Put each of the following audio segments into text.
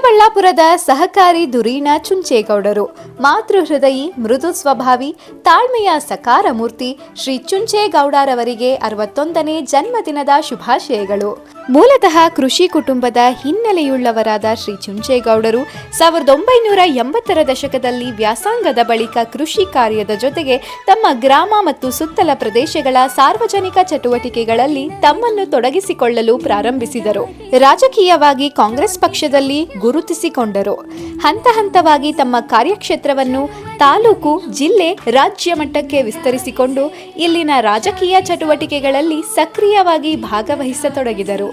ದೊಡ್ಡಬಳ್ಳಾಪುರದ ಸಹಕಾರಿ ಧುರೀಣ ಚುಂಚೇಗೌಡರು ಮಾತೃ ಹೃದಯಿ ಮೃದು ಸ್ವಭಾವಿ, ತಾಳ್ಮೆಯ ಸಕಾರ ಮೂರ್ತಿ ಶ್ರೀ ಚುಂಚೇಗೌಡರವರಿಗೆ ಅರವತ್ತೊಂದನೇ ಜನ್ಮದಿನದ ಶುಭಾಶಯಗಳು. ಮೂಲತಃ ಕೃಷಿ ಕುಟುಂಬದ ಹಿನ್ನೆಲೆಯುಳ್ಳವರಾದ ಶ್ರೀ ಚುಂಚೇಗೌಡರು ಸಾವಿರದ ಒಂಬೈನೂರ ಎಂಬತ್ತರ ದಶಕದಲ್ಲಿ ವ್ಯಾಸಂಗದ ಬಳಿಕ ಕೃಷಿ ಕಾರ್ಯದ ಜೊತೆಗೆ ತಮ್ಮ ಗ್ರಾಮ ಮತ್ತು ಸುತ್ತಲ ಪ್ರದೇಶಗಳ ಸಾರ್ವಜನಿಕ ಚಟುವಟಿಕೆಗಳಲ್ಲಿ ತಮ್ಮನ್ನು ತೊಡಗಿಸಿಕೊಳ್ಳಲು ಪ್ರಾರಂಭಿಸಿದರು. ರಾಜಕೀಯವಾಗಿ ಕಾಂಗ್ರೆಸ್ ಪಕ್ಷದಲ್ಲಿ ಗುರುತಿಸಿಕೊಂಡರು. ಹಂತ ಹಂತವಾಗಿ ತಮ್ಮ ಕಾರ್ಯಕ್ಷೇತ್ರವನ್ನು ತಾಲೂಕು, ಜಿಲ್ಲೆ, ರಾಜ್ಯ ಮಟ್ಟಕ್ಕೆ ವಿಸ್ತರಿಸಿಕೊಂಡು ಇಲ್ಲಿನ ರಾಜಕೀಯ ಚಟುವಟಿಕೆಗಳಲ್ಲಿ ಸಕ್ರಿಯವಾಗಿ ಭಾಗವಹಿಸತೊಡಗಿದರು.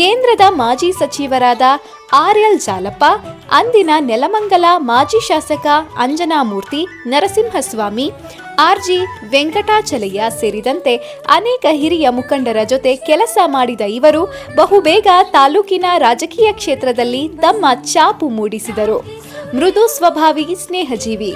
ಕೇಂದ್ರದ ಮಾಜಿ ಸಚಿವರಾದ ಆರ್ ಎಲ್ ಜಾಲಪ್ಪ, ಅಂದಿನ ನೆಲಮಂಗಲ ಮಾಜಿ ಶಾಸಕ ಅಂಜನಾಮೂರ್ತಿ, ನರಸಿಂಹಸ್ವಾಮಿ ಆರ್ಜಿ ವೆಂಕಟಾಚಲಯ್ಯ ಸೇರಿದಂತೆ ಅನೇಕ ಹಿರಿಯ ಮುಖಂಡರ ಜೊತೆ ಕೆಲಸ ಮಾಡಿದ ಇವರು ಬಹುಬೇಗ ತಾಲೂಕಿನ ರಾಜಕೀಯ ಕ್ಷೇತ್ರದಲ್ಲಿ ತಮ್ಮ ಚಾಪು ಮೂಡಿಸಿದರು. ಮೃದು ಸ್ವಭಾವಿ ಸ್ನೇಹಜೀವಿ.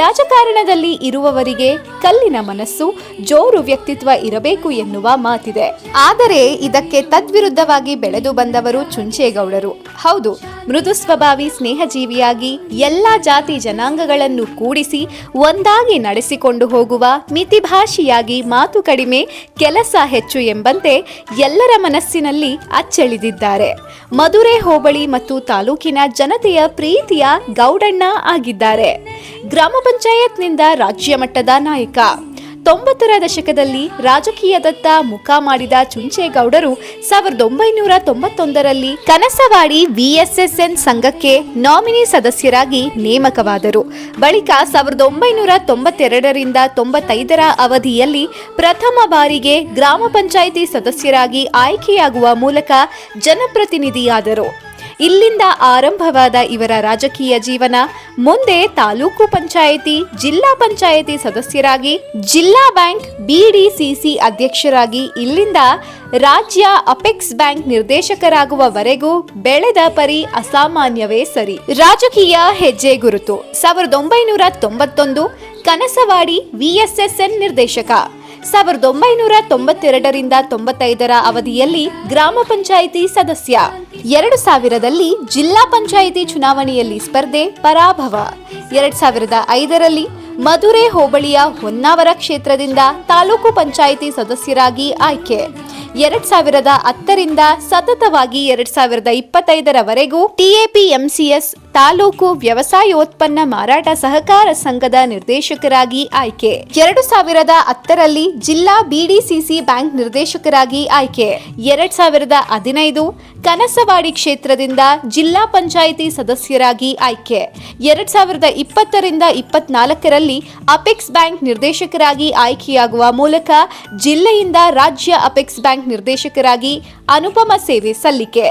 ರಾಜಕಾರಣದಲ್ಲಿ ಇರುವವರಿಗೆ ಕಲ್ಲಿನ ಮನಸ್ಸು, ಜೋರು ವ್ಯಕ್ತಿತ್ವ ಇರಬೇಕು ಎನ್ನುವ ಮಾತಿದೆ. ಆದರೆ ಇದಕ್ಕೆ ತದ್ವಿರುದ್ಧವಾಗಿ ಬೆಳೆದು ಬಂದವರು ಚುಂಚೇಗೌಡರು. ಹೌದು, ಮೃದು ಸ್ವಭಾವಿ ಸ್ನೇಹಜೀವಿಯಾಗಿ ಎಲ್ಲ ಜಾತಿ ಜನಾಂಗಗಳನ್ನು ಕೂಡಿಸಿ ಒಂದಾಗಿ ನಡೆಸಿಕೊಂಡು ಹೋಗುವ ಮಿತಿಭಾಷಿಯಾಗಿ ಮಾತು ಕಡಿಮೆ, ಕೆಲಸ ಹೆಚ್ಚು ಎಂಬಂತೆ ಎಲ್ಲರ ಮನಸ್ಸಿನಲ್ಲಿ ಅಚ್ಚಳಿದಿದ್ದಾರೆ. ಮಧುರೆ ಹೋಬಳಿ ಮತ್ತು ತಾಲೂಕಿನ ಜನತೆಯ ಪ್ರೀತಿಯ ಗೌಡಣ್ಣ ಆಗಿದ್ದಾರೆ. ಗ್ರಾಮ ಪಂಚಾಯತ್ನಿಂದ ರಾಜ್ಯ ಮಟ್ಟದ ನಾಯಕ. ತೊಂಬತ್ತರ ದಶಕದಲ್ಲಿ ರಾಜಕೀಯದತ್ತ ಮುಖ ಮಾಡಿದ ಚುಂಚೇಗೌಡರು ಸಾವಿರದ ಒಂಬೈನೂರ ತೊಂಬತ್ತೊಂದರಲ್ಲಿ ಕನಸವಾಡಿ ವಿಎಸ್ಎಸ್ಎನ್ ಸಂಘಕ್ಕೆ ನಾಮಿನಿ ಸದಸ್ಯರಾಗಿ ನೇಮಕವಾದರು. ಬಳಿಕ ಸಾವಿರದ ಒಂಬೈನೂರ ತೊಂಬತ್ತೆರಡರಿಂದ ತೊಂಬತ್ತೈದರ ಅವಧಿಯಲ್ಲಿ ಪ್ರಥಮ ಬಾರಿಗೆ ಗ್ರಾಮ ಪಂಚಾಯಿತಿ ಸದಸ್ಯರಾಗಿ ಆಯ್ಕೆಯಾಗುವ ಮೂಲಕ ಜನಪ್ರತಿನಿಧಿಯಾದರು. ಇಲ್ಲಿಂದ ಆರಂಭವಾದ ಇವರ ರಾಜಕೀಯ ಜೀವನ, ಮುಂದೆ ತಾಲೂಕು ಪಂಚಾಯಿತಿ, ಜಿಲ್ಲಾ ಪಂಚಾಯಿತಿ ಸದಸ್ಯರಾಗಿ, ಜಿಲ್ಲಾ ಬ್ಯಾಂಕ್ ಬಿಡಿಸಿಸಿ ಅಧ್ಯಕ್ಷರಾಗಿ ಇಲ್ಲಿಂದ ರಾಜ್ಯ ಅಪೆಕ್ಸ್ ಬ್ಯಾಂಕ್ ನಿರ್ದೇಶಕರಾಗುವವರೆಗೂ ಬೆಳೆದ ಪರಿ ಅಸಾಮಾನ್ಯವೇ ಸರಿ. ರಾಜಕೀಯ ಹೆಜ್ಜೆ ಗುರುತು. ಸಾವಿರದ ಒಂಬೈನೂರ ತೊಂಬತ್ತೊಂದು ಕನಸವಾಡಿ ವಿಎಸ್ಎಸ್ಎನ್ ನಿರ್ದೇಶಕ. ಸಾವಿರದ ಒಂಬೈನೂರ ತೊಂಬತ್ತೆರಡರಿಂದ ತೊಂಬತ್ತೈದರ ಅವಧಿಯಲ್ಲಿ ಗ್ರಾಮ ಪಂಚಾಯಿತಿ ಸದಸ್ಯ. ಎರಡು ಸಾವಿರದಲ್ಲಿ ಜಿಲ್ಲಾ ಪಂಚಾಯಿತಿ ಚುನಾವಣೆಯಲ್ಲಿ ಸ್ಪರ್ಧೆ ಪರಾಭವ. ಎರಡ್ ಸಾವಿರದ ಐದರಲ್ಲಿ ಮಧುರೆ ಹೋಬಳಿಯ ಹೊನ್ನಾವರ ಕ್ಷೇತ್ರದಿಂದ ತಾಲೂಕು ಪಂಚಾಯಿತಿ ಸದಸ್ಯರಾಗಿ ಆಯ್ಕೆ. ಎರಡ್ ಸಾವಿರದ ಹತ್ತರಿಂದ ಸತತವಾಗಿ ಎರಡ್ ಸಾವಿರದ ಇಪ್ಪತ್ತೈದರವರೆಗೂ ಟಿಎಪಿಎಂಸಿಎಸ್ ತಾಲೂಕು ವ್ಯವಸಾಯೋತ್ಪನ್ನ ಮಾರಾಟ ಸಹಕಾರ ಸಂಘದ ನಿರ್ದೇಶಕರಾಗಿ ಆಯ್ಕೆ. ಎರಡು ಸಾವಿರದ ಹತ್ತರಲ್ಲಿ ಜಿಲ್ಲಾ ಬಿಡಿಸಿಸಿ ಬ್ಯಾಂಕ್ ನಿರ್ದೇಶಕರಾಗಿ ಆಯ್ಕೆ. ಎರಡ್ ಸಾವಿರದ ಹದಿನೈದು ಕನಸವಾಡಿ ಕ್ಷೇತ್ರದಿಂದ ಜಿಲ್ಲಾ ಪಂಚಾಯಿತಿ ಸದಸ್ಯರಾಗಿ ಆಯ್ಕೆ. ಎರಡ್ ಸಾವಿರದ ಇಪ್ಪತ್ತರಿಂದ ಇಪ್ಪತ್ನಾಲ್ಕರಲ್ಲಿ ಅಪೆಕ್ಸ್ ಬ್ಯಾಂಕ್ ನಿರ್ದೇಶಕರಾಗಿ ಆಯ್ಕೆಯಾಗುವ ಮೂಲಕ ಜಿಲ್ಲೆಯಿಂದ ರಾಜ್ಯ ಅಪೆಕ್ಸ್ ಬ್ಯಾಂಕ್ ನಿರ್ದೇಶಕರಾಗಿ ಅನುಪಮ ಸೇವೆ ಸಲ್ಲಿಕೆ.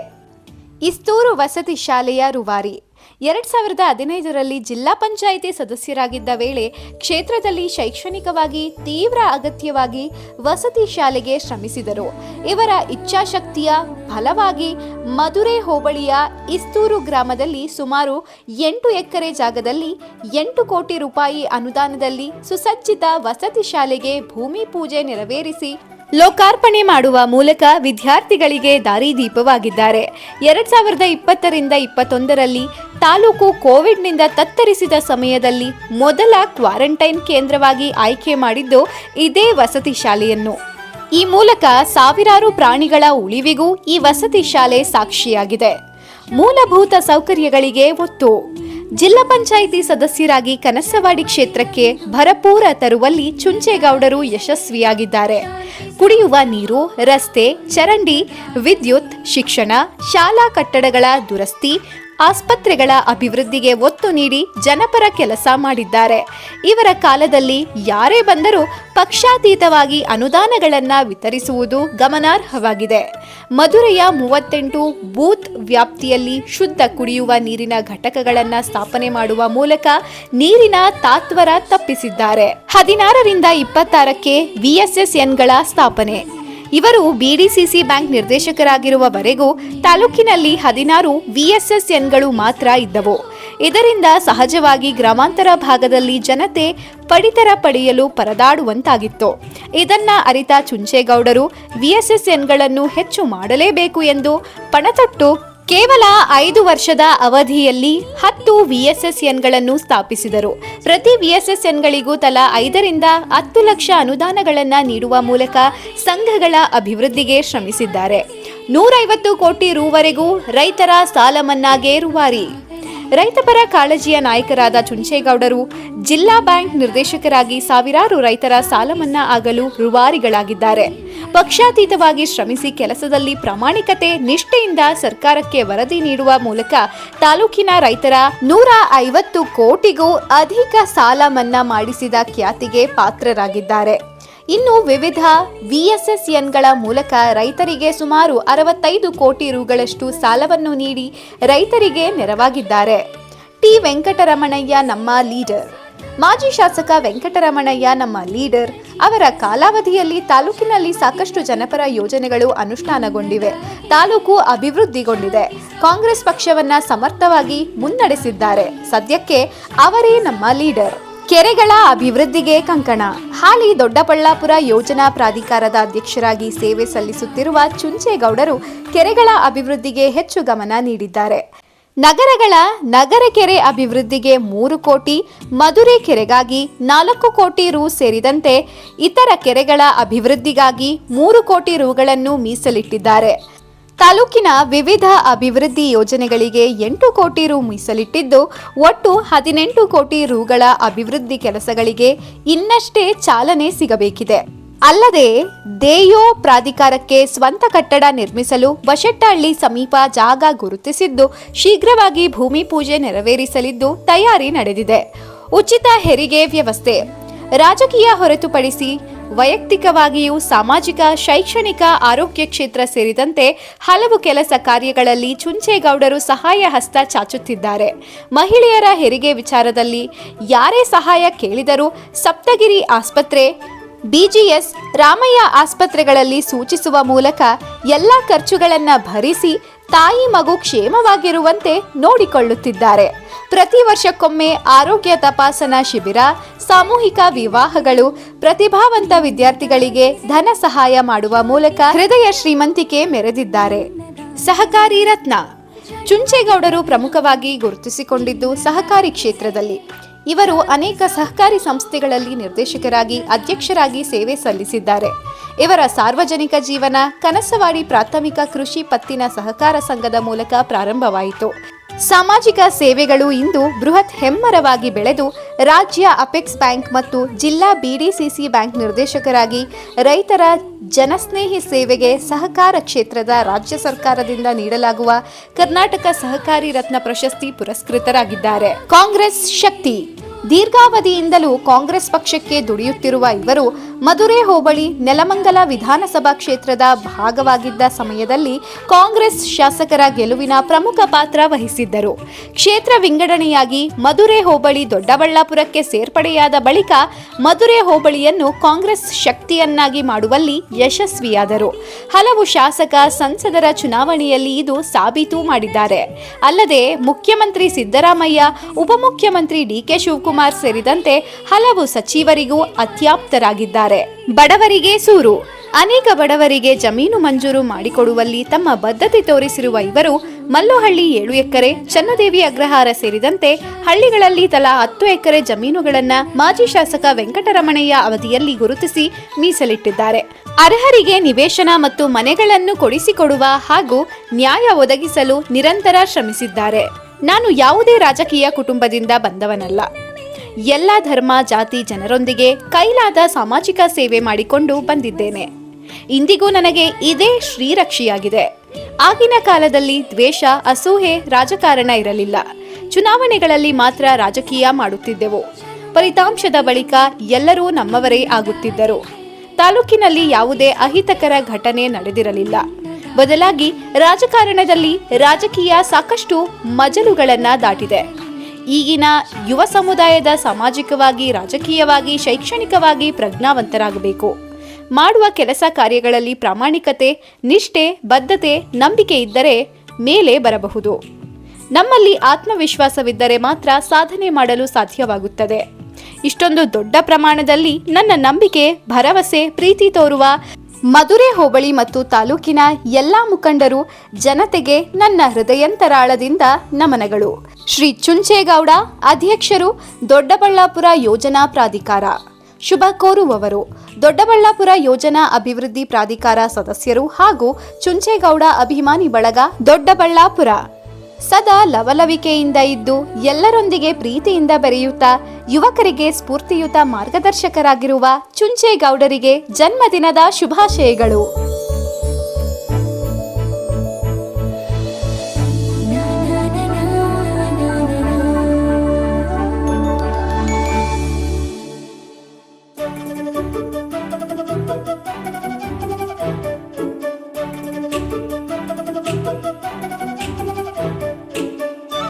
ಇಸ್ತೂರು ವಸತಿ ಶಾಲೆಯ ರೂವಾರಿ. ಎರಡ್ ಸಾವಿರದ ಹದಿನೈದರಲ್ಲಿ ಜಿಲ್ಲಾ ಪಂಚಾಯಿತಿ ಸದಸ್ಯರಾಗಿದ್ದ ವೇಳೆ ಕ್ಷೇತ್ರದಲ್ಲಿ ಶೈಕ್ಷಣಿಕವಾಗಿ ತೀವ್ರ ಅಗತ್ಯವಾಗಿ ವಸತಿ ಶಾಲೆಗೆ ಶ್ರಮಿಸಿದರು. ಇವರ ಇಚ್ಛಾಶಕ್ತಿಯ ಫಲವಾಗಿ ಮಧುರೆ ಹೋಬಳಿಯ ಇಸ್ತೂರು ಗ್ರಾಮದಲ್ಲಿ ಸುಮಾರು ಎಂಟು ಎಕರೆ ಜಾಗದಲ್ಲಿ ಎಂಟು ಕೋಟಿ ರೂಪಾಯಿ ಅನುದಾನದಲ್ಲಿ ಸುಸಜ್ಜಿತ ವಸತಿ ಶಾಲೆಗೆ ಭೂಮಿ ಪೂಜೆ ನೆರವೇರಿಸಿ ಲೋಕಾರ್ಪಣೆ ಮಾಡುವ ಮೂಲಕ ವಿದ್ಯಾರ್ಥಿಗಳಿಗೆ ದಾರಿದೀಪವಾಗಿದ್ದಾರೆ ಎರಡ್ ಸಾವಿರದ ಇಪ್ಪತ್ತರಿಂದ ಇಪ್ಪತ್ತೊಂದರಲ್ಲಿ ತಾಲೂಕು ಕೋವಿಡ್ನಿಂದ ತತ್ತರಿಸಿದ ಸಮಯದಲ್ಲಿ ಮೊದಲ ಕ್ವಾರಂಟೈನ್ ಕೇಂದ್ರವಾಗಿ ಆಯ್ಕೆ ಮಾಡಿದ್ದು ಇದೇ ವಸತಿ ಶಾಲೆಯನ್ನು. ಈ ಮೂಲಕ ಸಾವಿರಾರು ಪ್ರಾಣಿಗಳ ಉಳಿವಿಗೂ ಈ ವಸತಿ ಶಾಲೆ ಸಾಕ್ಷಿಯಾಗಿದೆ. ಮೂಲಭೂತ ಸೌಕರ್ಯಗಳಿಗೆ ಒತ್ತು. ಜಿಲ್ಲಾ ಪಂಚಾಯಿತಿ ಸದಸ್ಯರಾಗಿ ಕನಸವಾಡಿ ಕ್ಷೇತ್ರಕ್ಕೆ ಭರಪೂರ ತರುವಲ್ಲಿ ಚುಂಚೇಗೌಡರು ಯಶಸ್ವಿಯಾಗಿದ್ದಾರೆ. ಕುಡಿಯುವ ನೀರು, ರಸ್ತೆ, ಚರಂಡಿ, ವಿದ್ಯುತ್, ಶಿಕ್ಷಣ, ಶಾಲಾ ಕಟ್ಟಡಗಳ ದುರಸ್ತಿ ಆಸ್ಪತ್ರೆಗಳ ಅಭಿವೃದ್ಧಿಗೆ ಒತ್ತು ನೀಡಿ ಜನಪರ ಕೆಲಸ ಮಾಡಿದ್ದಾರೆ. ಇವರ ಕಾಲದಲ್ಲಿ ಯಾರೇ ಬಂದರೂ ಪಕ್ಷಾತೀತವಾಗಿ ಅನುದಾನಗಳನ್ನು ವಿತರಿಸುವುದು ಗಮನಾರ್ಹವಾಗಿದೆ. ಮಧುರೆಯ ಮೂವತ್ತೆಂಟು ಬೂತ್ ವ್ಯಾಪ್ತಿಯಲ್ಲಿ ಶುದ್ಧ ಕುಡಿಯುವ ನೀರಿನ ಘಟಕಗಳನ್ನು ಸ್ಥಾಪನೆ ಮಾಡುವ ಮೂಲಕ ನೀರಿನ ತಾತ್ವರ ತಪ್ಪಿಸಿದ್ದಾರೆ. ಹದಿನಾರರಿಂದ ಇಪ್ಪತ್ತಾರಕ್ಕೆ ವಿಎಸ್ಎಸ್ಎನ್ಗಳ ಸ್ಥಾಪನೆ. ಇವರು ಬಿಡಿಸಿಸಿ ಬ್ಯಾಂಕ್ ನಿರ್ದೇಶಕರಾಗಿರುವವರೆಗೂ ತಾಲೂಕಿನಲ್ಲಿ ಹದಿನಾರು ವಿಎಸ್ಎಸ್ಎನ್ಗಳು ಮಾತ್ರ ಇದ್ದವು. ಇದರಿಂದ ಸಹಜವಾಗಿ ಗ್ರಾಮಾಂತರ ಭಾಗದಲ್ಲಿ ಜನತೆ ಪಡಿತರ ಪಡೆಯಲು ಪರದಾಡುವಂತಾಗಿತ್ತು. ಇದನ್ನ ಅರಿತ ಚುಂಚೇಗೌಡರು ವಿಎಸ್ಎಸ್ಎನ್ಗಳನ್ನು ಹೆಚ್ಚು ಮಾಡಲೇಬೇಕು ಎಂದು ಪಣತೊಟ್ಟು ಕೇವಲ ಐದು ವರ್ಷದ ಅವಧಿಯಲ್ಲಿ ಹತ್ತು ವಿಎಸ್ಎಸ್ಎನ್ಗಳನ್ನು ಸ್ಥಾಪಿಸಿದರು. ಪ್ರತಿ ವಿಎಸ್ಎಸ್ಎನ್ಗಳಿಗೂ ತಲಾ ಐದರಿಂದ ಹತ್ತು ಲಕ್ಷ ಅನುದಾನಗಳನ್ನು ನೀಡುವ ಮೂಲಕ ಸಂಘಗಳ ಅಭಿವೃದ್ಧಿಗೆ ಶ್ರಮಿಸಿದ್ದಾರೆ. ನೂರೈವತ್ತು ಕೋಟಿ ರೂವರೆಗೂ ರೈತರ ಸಾಲ ಮನ್ನಾಗೆ ರೂವಾರಿ ರೈತಪರ ಕಾಳಜಿಯ ನಾಯಕರಾದ ಚುಂಚೇಗೌಡರು ಜಿಲ್ಲಾ ಬ್ಯಾಂಕ್ ನಿರ್ದೇಶಕರಾಗಿ ಸಾವಿರಾರು ರೈತರ ಸಾಲ ಮನ್ನಾ ಆಗಲು ರುವಾರಿಗಳಾಗಿದ್ದಾರೆ. ಪಕ್ಷಾತೀತವಾಗಿ ಶ್ರಮಿಸಿ ಕೆಲಸದಲ್ಲಿ ಪ್ರಾಮಾಣಿಕತೆ, ನಿಷ್ಠೆಯಿಂದ ಸರ್ಕಾರಕ್ಕೆ ವರದಿ ನೀಡುವ ಮೂಲಕ ತಾಲೂಕಿನ ರೈತರ ನೂರ ಐವತ್ತು ಕೋಟಿಗೂ ಅಧಿಕ ಸಾಲ ಮನ್ನಾ ಮಾಡಿಸಿದ ಖ್ಯಾತಿಗೆ ಪಾತ್ರರಾಗಿದ್ದಾರೆ. ಇನ್ನು ವಿವಿಧ ವಿಎಸ್ಎಸ್ಎನ್ಗಳ ಮೂಲಕ ರೈತರಿಗೆ ಸುಮಾರು ಅರವತ್ತೈದು ಕೋಟಿ ರುಗಳಷ್ಟು ಸಾಲವನ್ನು ನೀಡಿ ರೈತರಿಗೆ ನೆರವಾಗಿದ್ದಾರೆ. ಟಿ ವೆಂಕಟರಮಣಯ್ಯ ನಮ್ಮ ಲೀಡರ್. ಮಾಜಿ ಶಾಸಕ ವೆಂಕಟರಮಣಯ್ಯ ನಮ್ಮ ಲೀಡರ್. ಅವರ ಕಾಲಾವಧಿಯಲ್ಲಿ ತಾಲೂಕಿನಲ್ಲಿ ಸಾಕಷ್ಟು ಜನಪರ ಯೋಜನೆಗಳು ಅನುಷ್ಠಾನಗೊಂಡಿವೆ. ತಾಲೂಕು ಅಭಿವೃದ್ಧಿಗೊಂಡಿದೆ. ಕಾಂಗ್ರೆಸ್ ಪಕ್ಷವನ್ನ ಸಮರ್ಥವಾಗಿ ಮುನ್ನಡೆಸಿದ್ದಾರೆ. ಸದ್ಯಕ್ಕೆ ಅವರೇ ನಮ್ಮ ಲೀಡರ್. ಕೆರೆಗಳ ಅಭಿವೃದ್ಧಿಗೆ ಕಂಕಣ. ಹಾಲಿ ದೊಡ್ಡಬಳ್ಳಾಪುರ ಯೋಜನಾ ಪ್ರಾಧಿಕಾರದ ಅಧ್ಯಕ್ಷರಾಗಿ ಸೇವೆ ಸಲ್ಲಿಸುತ್ತಿರುವ ಚುಂಚೇಗೌಡರು ಕೆರೆಗಳ ಅಭಿವೃದ್ಧಿಗೆ ಹೆಚ್ಚು ಗಮನ ನೀಡಿದ್ದಾರೆ. ನಗರಗಳ ನಗರ ಕೆರೆ ಅಭಿವೃದ್ಧಿಗೆ ಮೂರು ಕೋಟಿ, ಮಧುರೆ ಕೆರೆಗಾಗಿ ನಾಲ್ಕು ಕೋಟಿ ರು ಸೇರಿದಂತೆ ಇತರ ಕೆರೆಗಳ ಅಭಿವೃದ್ಧಿಗಾಗಿ ಮೂರು ಕೋಟಿ ರುಗಳನ್ನು ಮೀಸಲಿಟ್ಟಿದ್ದಾರೆ. ತಾಲೂಕಿನ ವಿವಿಧ ಅಭಿವೃದ್ಧಿ ಯೋಜನೆಗಳಿಗೆ ಎಂಟು ಕೋಟಿ ರು ಮೀಸಲಿಟ್ಟಿದ್ದು, ಒಟ್ಟು ಹದಿನೆಂಟು ಕೋಟಿ ರುಗಳ ಅಭಿವೃದ್ಧಿ ಕೆಲಸಗಳಿಗೆ ಇನ್ನಷ್ಟೇ ಚಾಲನೆ ಸಿಗಬೇಕಿದೆ. ಅಲ್ಲದೆ, ದೇಯೋ ಪ್ರಾಧಿಕಾರಕ್ಕೆ ಸ್ವಂತ ಕಟ್ಟಡ ನಿರ್ಮಿಸಲು ವಶೆಟ್ಟಹಳ್ಳಿ ಸಮೀಪ ಜಾಗ ಗುರುತಿಸಿದ್ದು, ಶೀಘ್ರವಾಗಿ ಭೂಮಿ ಪೂಜೆ ನೆರವೇರಿಸಲಿದ್ದು ತಯಾರಿ ನಡೆದಿದೆ. ಉಚಿತ ಹೆರಿಗೆ ವ್ಯವಸ್ಥೆ ರಾಜಕೀಯ ಹೊರತುಪಡಿಸಿ ವೈಯಕ್ತಿಕವಾಗಿಯೂ ಸಾಮಾಜಿಕ, ಶೈಕ್ಷಣಿಕ, ಆರೋಗ್ಯ ಕ್ಷೇತ್ರ ಸೇರಿದಂತೆ ಹಲವು ಕೆಲಸ ಕಾರ್ಯಗಳಲ್ಲಿ ಚುಂಚೇಗೌಡರು ಸಹಾಯ ಹಸ್ತ ಚಾಚುತ್ತಿದ್ದಾರೆ. ಮಹಿಳೆಯರ ಹೆರಿಗೆ ವಿಚಾರದಲ್ಲಿ ಯಾರೇ ಸಹಾಯ ಕೇಳಿದರೂ ಸಪ್ತಗಿರಿ ಆಸ್ಪತ್ರೆ ಬಿಜಿಎಸ್ ರಾಮಯ್ಯ ಆಸ್ಪತ್ರೆಗಳಲ್ಲಿ ಸೂಚಿಸುವ ಮೂಲಕ ಎಲ್ಲ ಖರ್ಚುಗಳನ್ನು ಭರಿಸಿ ತಾಯಿ ಮಗು ಕ್ಷೇಮವಾಗಿರುವಂತೆ ನೋಡಿಕೊಳ್ಳುತ್ತಿದ್ದಾರೆ. ಪ್ರತಿ ವರ್ಷಕ್ಕೊಮ್ಮೆ ಆರೋಗ್ಯ ತಪಾಸಣಾ ಶಿಬಿರ, ಸಾಮೂಹಿಕ ವಿವಾಹಗಳು, ಪ್ರತಿಭಾವಂತ ವಿದ್ಯಾರ್ಥಿಗಳಿಗೆ ಧನ ಸಹಾಯ ಮಾಡುವ ಮೂಲಕ ಹೃದಯ ಶ್ರೀಮಂತಿಕೆ ಮೆರೆದಿದ್ದಾರೆ. ಸಹಕಾರಿ ರತ್ನ. ಚುಂಚೇಗೌಡರು ಪ್ರಮುಖವಾಗಿ ಗುರುತಿಸಿಕೊಂಡಿದ್ದು ಸಹಕಾರಿ ಕ್ಷೇತ್ರದಲ್ಲಿ. ಇವರು ಅನೇಕ ಸಹಕಾರಿ ಸಂಸ್ಥೆಗಳಲ್ಲಿ ನಿರ್ದೇಶಕರಾಗಿ, ಅಧ್ಯಕ್ಷರಾಗಿ ಸೇವೆ ಸಲ್ಲಿಸಿದ್ದಾರೆ. ಇವರ ಸಾರ್ವಜನಿಕ ಜೀವನ ಕನಸವಾಡಿ ಪ್ರಾಥಮಿಕ ಕೃಷಿ ಪತ್ತಿನ ಸಹಕಾರ ಸಂಘದ ಮೂಲಕ ಪ್ರಾರಂಭವಾಯಿತು. ಸಾಮಾಜಿಕ ಸೇವೆಗಳು ಇಂದು ಬೃಹತ್ ಹೆಮ್ಮರವಾಗಿ ಬೆಳೆದು ರಾಜ್ಯ ಅಪೆಕ್ಸ್ ಬ್ಯಾಂಕ್ ಮತ್ತು ಜಿಲ್ಲಾ ಬಿಡಿಸಿಸಿ ಬ್ಯಾಂಕ್ ನಿರ್ದೇಶಕರಾಗಿ ರೈತರ ಜನಸ್ನೇಹಿ ಸೇವೆಗೆ ಸಹಕಾರ ಕ್ಷೇತ್ರದ ರಾಜ್ಯ ಸರ್ಕಾರದಿಂದ ನೀಡಲಾಗುವ ಕರ್ನಾಟಕ ಸಹಕಾರಿ ರತ್ನ ಪ್ರಶಸ್ತಿ ಪುರಸ್ಕೃತರಾಗಿದ್ದಾರೆ. ಕಾಂಗ್ರೆಸ್ ಶಕ್ತಿ. ದೀರ್ಘಾವಧಿಯಿಂದಲೂ ಕಾಂಗ್ರೆಸ್ ಪಕ್ಷಕ್ಕೆ ದುಡಿಯುತ್ತಿರುವ ಇವರು ಮಧುರೆ ಹೋಬಳಿ ನೆಲಮಂಗಲ ವಿಧಾನಸಭಾ ಕ್ಷೇತ್ರದ ಭಾಗವಾಗಿದ್ದ ಸಮಯದಲ್ಲಿ ಕಾಂಗ್ರೆಸ್ ಶಾಸಕರ ಗೆಲುವಿನ ಪ್ರಮುಖ ಪಾತ್ರ ವಹಿಸಿದ್ದರು. ಕ್ಷೇತ್ರ ವಿಂಗಡಣೆಯಾಗಿ ಮಧುರೆ ಹೋಬಳಿ ದೊಡ್ಡಬಳ್ಳಾಪುರಕ್ಕೆ ಸೇರ್ಪಡೆಯಾದ ಬಳಿಕ ಮಧುರೆ ಹೋಬಳಿಯನ್ನು ಕಾಂಗ್ರೆಸ್ ಶಕ್ತಿಯನ್ನಾಗಿ ಮಾಡುವಲ್ಲಿ ಯಶಸ್ವಿಯಾದರು. ಹಲವು ಶಾಸಕ, ಸಂಸದರ ಚುನಾವಣೆಯಲ್ಲಿ ಇದು ಸಾಬೀತು ಮಾಡಿದ್ದಾರೆ. ಅಲ್ಲದೆ ಮುಖ್ಯಮಂತ್ರಿ ಸಿದ್ದರಾಮಯ್ಯ, ಉಪಮುಖ್ಯಮಂತ್ರಿ ಡಿಕೆ ಶಿವಕುಮಾರ್ ಸೇರಿದಂತೆ ಹಲವು ಸಚಿವರಿಗೂ ಅತ್ಯಾಪ್ತರಾಗಿದ್ದಾರೆ. ಬಡವರಿಗೆ ಸೂರು. ಅನೇಕ ಬಡವರಿಗೆ ಜಮೀನು ಮಂಜೂರು ಮಾಡಿಕೊಡುವಲ್ಲಿ ತಮ್ಮ ಬದ್ಧತೆ ತೋರಿಸಿರುವ ಇವರು ಮಲ್ಲೋಹಳ್ಳಿ ಏಳು ಎಕರೆ, ಚನ್ನದೇವಿ ಅಗ್ರಹಾರ ಸೇರಿದಂತೆ ಹಳ್ಳಿಗಳಲ್ಲಿ ತಲಾ ಹತ್ತು ಎಕರೆ ಜಮೀನುಗಳನ್ನು ಮಾಜಿ ಶಾಸಕ ವೆಂಕಟರಮಣಯ್ಯ ಅವಧಿಯಲ್ಲಿ ಗುರುತಿಸಿ ಮೀಸಲಿಟ್ಟಿದ್ದಾರೆ. ಅರ್ಹರಿಗೆ ನಿವೇಶನ ಮತ್ತು ಮನೆಗಳನ್ನು ಕೊಡಿಸಿಕೊಡುವ ಹಾಗೂ ನ್ಯಾಯ ಒದಗಿಸಲು ನಿರಂತರ ಶ್ರಮಿಸಿದ್ದಾರೆ. ನಾನು ಯಾವುದೇ ರಾಜಕೀಯ ಕುಟುಂಬದಿಂದ ಬಂದವನಲ್ಲ. ಎಲ್ಲ ಧರ್ಮ, ಜಾತಿ ಜನರೊಂದಿಗೆ ಕೈಲಾದ ಸಾಮಾಜಿಕ ಸೇವೆ ಮಾಡಿಕೊಂಡು ಬಂದಿದ್ದೇನೆ. ಇಂದಿಗೂ ನನಗೆ ಇದೇ ಶ್ರೀರಕ್ಷಿಯಾಗಿದೆ. ಆಗಿನ ಕಾಲದಲ್ಲಿ ದ್ವೇಷ ಅಸೂಹೆ ರಾಜಕಾರಣ ಇರಲಿಲ್ಲ. ಚುನಾವಣೆಗಳಲ್ಲಿ ಮಾತ್ರ ರಾಜಕೀಯ ಮಾಡುತ್ತಿದ್ದೆವು. ಫಲಿತಾಂಶದ ಬಳಿಕ ಎಲ್ಲರೂ ನಮ್ಮವರೇ ಆಗುತ್ತಿದ್ದರು. ತಾಲೂಕಿನಲ್ಲಿ ಯಾವುದೇ ಅಹಿತಕರ ಘಟನೆ ನಡೆದಿರಲಿಲ್ಲ. ಬದಲಾಗಿ ರಾಜಕಾರಣದಲ್ಲಿ ರಾಜಕೀಯ ಸಾಕಷ್ಟು ಮಜಲುಗಳನ್ನ ದಾಟಿದೆ. ಈಗಿನ ಯುವ ಸಮುದಾಯದ ಸಾಮಾಜಿಕವಾಗಿ, ರಾಜಕೀಯವಾಗಿ, ಶೈಕ್ಷಣಿಕವಾಗಿ ಪ್ರಜ್ಞಾವಂತರಾಗಬೇಕು. ಮಾಡುವ ಕೆಲಸ ಕಾರ್ಯಗಳಲ್ಲಿ ಪ್ರಾಮಾಣಿಕತೆ, ನಿಷ್ಠೆ, ಬದ್ಧತೆ, ನಂಬಿಕೆ ಇದ್ದರೆ ಮೇಲೆ ಬರಬಹುದು. ನಮ್ಮಲ್ಲಿ ಆತ್ಮವಿಶ್ವಾಸವಿದ್ದರೆ ಮಾತ್ರ ಸಾಧನೆ ಮಾಡಲು ಸಾಧ್ಯವಾಗುತ್ತದೆ. ಇಷ್ಟೊಂದು ದೊಡ್ಡ ಪ್ರಮಾಣದಲ್ಲಿ ನನ್ನ ನಂಬಿಕೆ, ಭರವಸೆ, ಪ್ರೀತಿ ತೋರುವ ಮಧುರೆ ಹೋಬಳಿ ಮತ್ತು ತಾಲೂಕಿನ ಎಲ್ಲ ಮುಖಂಡರು ಜನತೆಗೆ ನನ್ನ ಹೃದಯಂತರಾಳದಿಂದ ನಮನಗಳು. ಶ್ರೀ ಚುಂಚೇಗೌಡ ಅಧ್ಯಕ್ಷರು ದೊಡ್ಡಬಳ್ಳಾಪುರ ಯೋಜನಾ ಪ್ರಾಧಿಕಾರ. ಶುಭ ಕೋರುವವರು. ದೊಡ್ಡಬಳ್ಳಾಪುರ ಯೋಜನಾ ಅಭಿವೃದ್ಧಿ ಪ್ರಾಧಿಕಾರ ಸದಸ್ಯರು ಹಾಗೂ ಚುಂಚೇಗೌಡ ಅಭಿಮಾನಿ ಬಳಗ ದೊಡ್ಡಬಳ್ಳಾಪುರ. ಸದಾ ಲವಲವಿಕೆಯಿಂದ ಇದ್ದು ಎಲ್ಲರೊಂದಿಗೆ ಪ್ರೀತಿಯಿಂದ ಬೆರೆಯುತ್ತಾ ಯುವಕರಿಗೆ ಸ್ಫೂರ್ತಿಯುತ ಮಾರ್ಗದರ್ಶಕರಾಗಿರುವ ಚುಂಚೇಗೌಡರಿಗೆ ಜನ್ಮದಿನದ ಶುಭಾಶಯಗಳು.